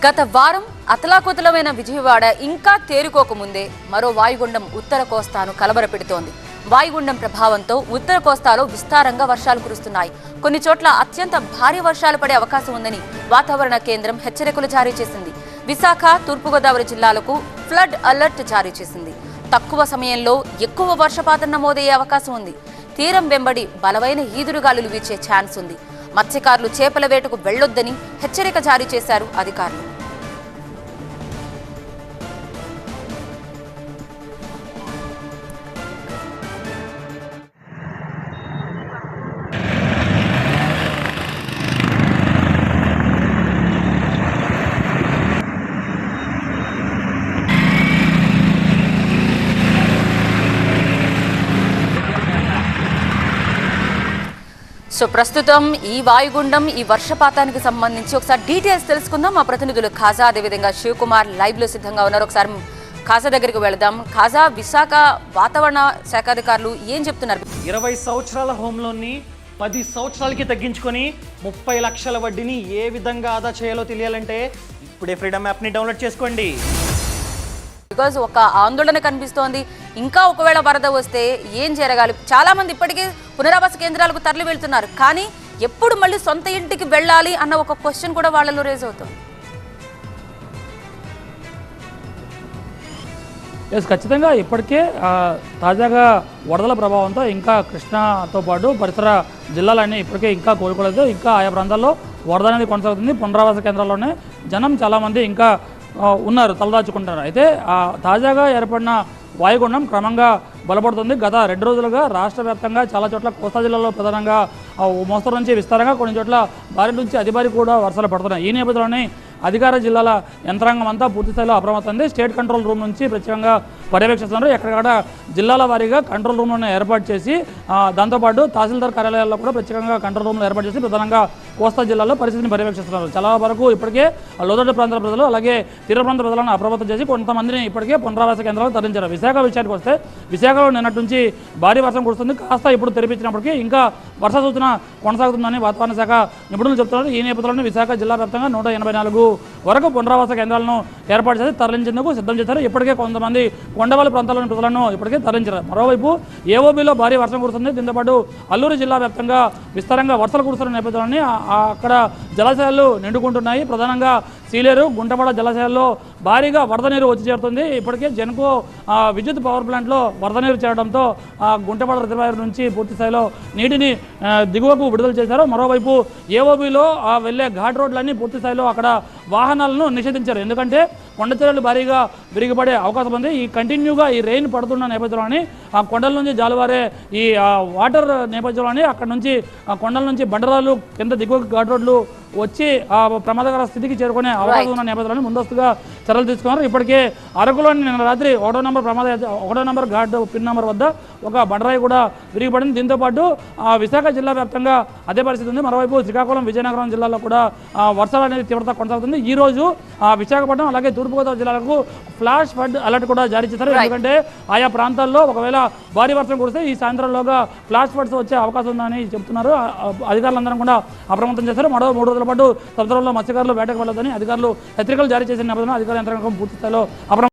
గత వారం అతలాకుతలమైన విజయవాడ ఇంకా తేరుకోకముందే మరో వాయుగుండం ఉత్తర కోస్తాను కలబరపెడుతోంది వాయుగుండం ప్రభావంతో ఉత్తర కోస్తాలో విస్తారంగా వర్షాలు కురుస్తున్నాయి. కొన్ని చోట్ల అత్యంత భారీ వర్షాలు పడే అవకాశం ఉందని వాతావరణ కేంద్రం హెచ్చరికలు జారీ చేసింది. విశాఖ తూర్పుగోదావరి జిల్లాలకు ఫ్లడ్ అలర్ట్ జారీ చేసింది. తక్కువ సమయంలో ఎక్కువ వర్షపాతం నమోదయ్యే అవకాశం ఉంది. తీరం వెంబడి బలమైన ఈదురుగాలులు వీచే ఛాన్స్ ఉంది. మత్స్యకారులు చేపల వేటకు వెళ్ళొద్దని హెచ్చరిక జారీ చేశారు అధికారులు. సో ప్రస్తుతం ఈ వాయుగుండం ఈ వర్షపాతానికి సంబంధించి ఒకసారి డీటెయిల్స్ తెలుసుకుందాం. మా ప్రతినిధులు ఖాజా అదేవిధంగా శివకుమార్ లైవ్లో సిద్ధంగా ఉన్నారు. ఒకసారి ఖాజా దగ్గరికి వెళదాం. ఖాజా విశాఖ వాతావరణ శాఖ అధికారులు ఏం చెప్తున్నారు? ఇరవై సంవత్సరాల హోమ్ లోన్ని పది సంవత్సరాలకి తగ్గించుకొని ముప్పై లక్షల వడ్డీని ఏ విధంగా ఆదా చేయాలో తెలియాలంటే ఇప్పుడే ఫ్రీడమ్ యాప్ని డౌన్లోడ్ చేసుకోండి. బికాజ్ ఒక ఆందోళన కనిపిస్తోంది. ఇంకా ఒకవేళ వరద వస్తే ఏం జరగాలి? చాలా మంది ఇప్పటికే పునరావాస కేంద్రాలకు తరలి వెళ్తున్నారు. కానీ ఎప్పుడు మళ్ళీ సొంత ఇంటికి వెళ్ళాలి అన్న ఒక క్వశ్చన్ కూడా వాళ్ళలో రేజ్ అవుతుంది. ఎస్ ఖచ్చితంగా ఇప్పటికే తాజాగా వరదల ప్రభావంతో ఇంకా కృష్ణాతో పాటు పరిసర జిల్లాలన్నీ ఇప్పటికే ఇంకా కోలుకోలేదు. ఇంకా ఆయా ప్రాంతాల్లో వరద అనేది కొనసాగుతుంది. పునరావాస కేంద్రాల్లోనే జనం చాలామంది ఇంకా ఉన్నారు తలదాచుకుంటారు. అయితే తాజాగా ఏర్పడిన వాయుగుండం క్రమంగా బలపడుతుంది. గత రెండు రోజులుగా రాష్ట్ర వ్యాప్తంగా చాలా చోట్ల కోస్తా జిల్లాలో ప్రధానంగా మోస్తరు నుంచి విస్తారంగా కొన్ని చోట్ల భారీ నుంచి అతి భారీ కూడా వర్షాలు పడుతున్నాయి. ఈ నేపథ్యంలోనే అధికార జిల్లాల యంత్రాంగం అంతా పూర్తిస్థాయిలో అప్రమత్తంది స్టేట్ కంట్రోల్ రూమ్ నుంచి ప్రత్యేకంగా పర్యవేక్షిస్తున్నారు. ఎక్కడికక్కడ జిల్లాల వారీగా కంట్రోల్ రూమ్లను ఏర్పాటు చేసి దాంతోపాటు తహసీల్దార్ కార్యాలయాల్లో కూడా ప్రత్యేకంగా కంట్రోల్ రూమ్లు ఏర్పాటు చేసి ప్రధానంగా కోస్తా జిల్లాలో పరిస్థితిని పర్యవేక్షిస్తున్నారు. చాలా వరకు ఇప్పటికే లోతట్టు ప్రాంతాల ప్రజలు అలాగే తీర ప్రాంత ప్రజలను అప్రమత్తం చేసి కొంతమందిని ఇప్పటికే పునరావాస కేంద్రాలు తరలించారు. విశాఖ విషయానికి వస్తే విశాఖలో నిన్నటి నుంచి భారీ వర్షం కురుస్తుంది. కాస్త ఇప్పుడు తెరిపించినప్పటికీ ఇంకా వర్ష సూచన కొనసాగుతుందని వాతావరణ శాఖ నిపుణులు చెబుతున్నారు ఈ నేపథ్యంలో విశాఖ జిల్లా వ్యాప్తంగా నూట ఎనభై నాలుగు వరకు పునరావాస కేంద్రాలను ఏర్పాటు చేసి తరలించేందుకు సిద్ధం చేశారు. ఇప్పటికే కొంతమంది కొండవాళ్ళ ప్రాంతాల్లోని ప్రజలను ఇప్పటికే తరలించారు. మరోవైపు ఏఓబీలో భారీ వర్షం కురుస్తుంది. దీంతోపాటు అల్లూరు జిల్లా వ్యాప్తంగా విస్తారంగా వర్షాలు కురుస్తున్న నేపథ్యంలోని అక్కడ జలాశయాలు నిండుకుంటున్నాయి. ప్రధానంగా సీలేరు గుంటపడ జలాశయాల్లో భారీగా వరద నీరు వచ్చి చేరుతుంది. ఇప్పటికే జెన్కో విద్యుత్ పవర్ ప్లాంట్లో వరద నీరు చేరడంతో గుంటపడ రిజర్వాయర్ నుంచి పూర్తి స్థాయిలో నీటిని దిగువకు విడుదల చేశారు. మరోవైపు ఏఓబీలో వెళ్ళే ఘాట్ రోడ్లన్నీ పూర్తి స్థాయిలో అక్కడ వాహనాలను నిషేధించారు. ఎందుకంటే కొండచర్యలు భారీగా విరిగిపడే అవకాశం ఉంది. ఈ కంటిన్యూగా ఈ రెయిన్ పడుతున్న నేపథ్యంలోని ఆ కొండల నుంచి జాలువారే ఈ వాటర్ నేపథ్యంలోని అక్కడ నుంచి ఆ కొండల నుంచి బండరాలు కింద దిగువ ఘాట్ రోడ్లు వచ్చి ఆ ప్రమాదకర స్థితికి చేరుకునే అవకాశం ఉన్న నేపథ్యంలో ముందస్తుగా చర్యలు తీసుకున్నారు. ఇప్పటికే అరకులోని నిన్న రాత్రి ఒకటో నెంబర్ ప్రమాద ఒకటో నెంబర్ ఘాట్ పిన్ నెంబర్ వద్ద ఒక బండరాయి కూడా విరిగిపడింది. దీంతో పాటు ఆ విశాఖ జిల్లా వ్యాప్తంగా అదే పరిస్థితి ఉంది. మరోవైపు శ్రీకాకుళం విజయనగరం జిల్లాలో కూడా వర్షాలు అనేది తీవ్రత కొనసాగుతుంది. ఈ రోజు విశాఖపట్నం అలాగే తూర్పుగోదావరి జిల్లాలకు ఫ్లాష్ ఫ్లడ్ అలర్ట్ కూడా జారీ చేశారు. ఎందుకంటే ఆయా ప్రాంతాల్లో ఒకవేళ భారీ వర్షం కురిస్తే ఈ సాయంత్రంలోగా ఫ్లాష్ ఫ్లడ్స్ వచ్చే అవకాశం ఉందని ఆ అధికారులందరూ కూడా అప్రమత్తం చేశారు. మరో మూడు రోజుల పాటు సముద్రంలో మత్స్యకారులు వేటకు వెళ్ళొద్దని అధికారులు హెచ్చరికలు జారీ చేసిన నేపథ్యంలో అధికార యంత్రాంగం పూర్తి స్థాయిలో అప్రమత్తం